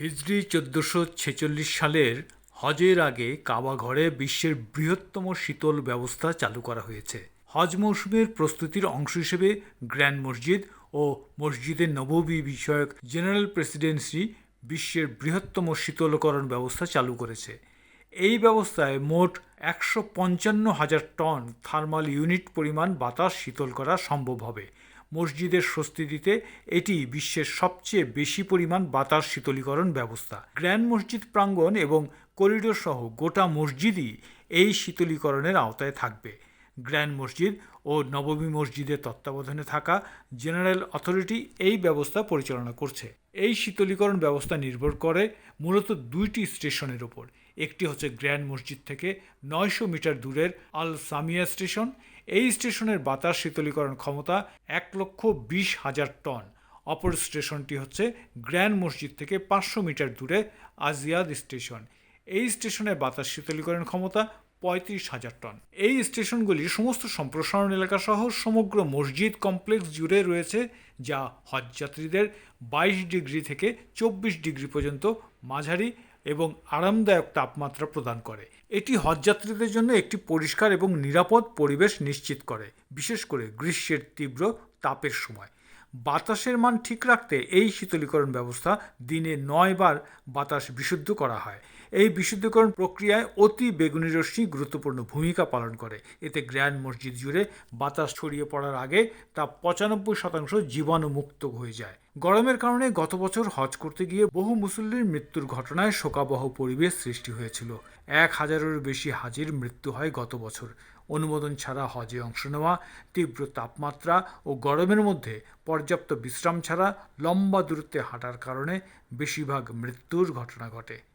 হিজরি চোদ্দোশো ছেচল্লিশ সালের হজের আগে কাবা ঘরে বিশ্বের বৃহত্তম শীতল ব্যবস্থা চালু করা হয়েছে। হজ মৌসুমের প্রস্তুতির অংশ হিসেবে গ্র্যান্ড মসজিদ ও মসজিদের নববী বিষয়ক জেনারেল প্রেসিডেন্সি বিশ্বের বৃহত্তম শীতলকরণ ব্যবস্থা চালু করেছে। এই ব্যবস্থায় মোট একশো পঞ্চান্ন হাজার টন থার্মাল ইউনিট পরিমাণ বাতাস শীতল করা সম্ভব হবে। মসজিদের স্বস্তি দিতে এটি বিশ্বের সবচেয়ে বেশি পরিমাণ বাতাস শীতলীকরণ ব্যবস্থা। গ্র্যান্ড মসজিদ প্রাঙ্গণ এবং করিডোর সহ গোটা মসজিদই এই শীতলীকরণের আওতায় থাকবে। গ্র্যান্ড মসজিদ ও নবমী মসজিদের তত্ত্বাবধানে থাকা জেনারেল অথরিটি এই ব্যবস্থা পরিচালনা করছে। এই শীতলীকরণ ব্যবস্থা নির্ভর করে মূলত দুইটি স্টেশনের ওপর একটি হচ্ছে গ্র্যান্ড মসজিদ থেকে নয়শো মিটার দূরের আল সামিয়া স্টেশন। এই স্টেশনের বাতাস শীতলীকরণ ক্ষমতা এক লক্ষ বিশ হাজার টন। অপর স্টেশনটি হচ্ছে গ্র্যান্ড মসজিদ থেকে পাঁচশো মিটার দূরে আজিয়াদ স্টেশন। এই স্টেশনের বাতাস শীতলীকরণ ক্ষমতা পঁয়ত্রিশ হাজার টন। এই স্টেশনগুলি সমস্ত সম্প্রসারণ এলাকা সহ সমগ্র মসজিদ কমপ্লেক্স জুড়ে রয়েছে, যা হজযাত্রীদের বাইশ ডিগ্রি থেকে চব্বিশ ডিগ্রি পর্যন্ত মাঝারি এবং আরামদায়ক তাপমাত্রা প্রদান করে। এটি হজযাত্রীদের জন্য একটি পরিষ্কার এবং নিরাপদ পরিবেশ নিশ্চিত করে, বিশেষ করে গ্রীষ্মের তীব্র তাপের সময়। বাতাসের মান ঠিক রাখতে এই শীতলীকরণ ব্যবস্থা দিনে নয় বার বাতাস বিশুদ্ধ করা হয়। এই বিশুদ্ধকরণ প্রক্রিয়ায় অতি বেগুনি রশ্মি গুরুত্বপূর্ণ ভূমিকা পালন করে। এতে গ্র্যান্ড মসজিদ জুড়ে বাতাস ছড়িয়ে পড়ার আগে তা পঁচানব্বই শতাংশ জীবাণুমুক্ত হয়ে যায়। গরমের কারণে গত বছর হজ করতে গিয়ে বহু মুসল্লির মৃত্যুর ঘটনায় শোকাবহ পরিবেশ সৃষ্টি হয়েছিল। এক হাজারেরও বেশি হাজির মৃত্যু হয় গত বছর। অনুমোদন ছাড়া হজে অংশ নেওয়া, তীব্র তাপমাত্রা ও গরমের মধ্যে পর্যাপ্ত বিশ্রাম ছাড়া লম্বা দূরত্বে হাঁটার কারণে বেশিরভাগ মৃত্যুর ঘটনা ঘটে।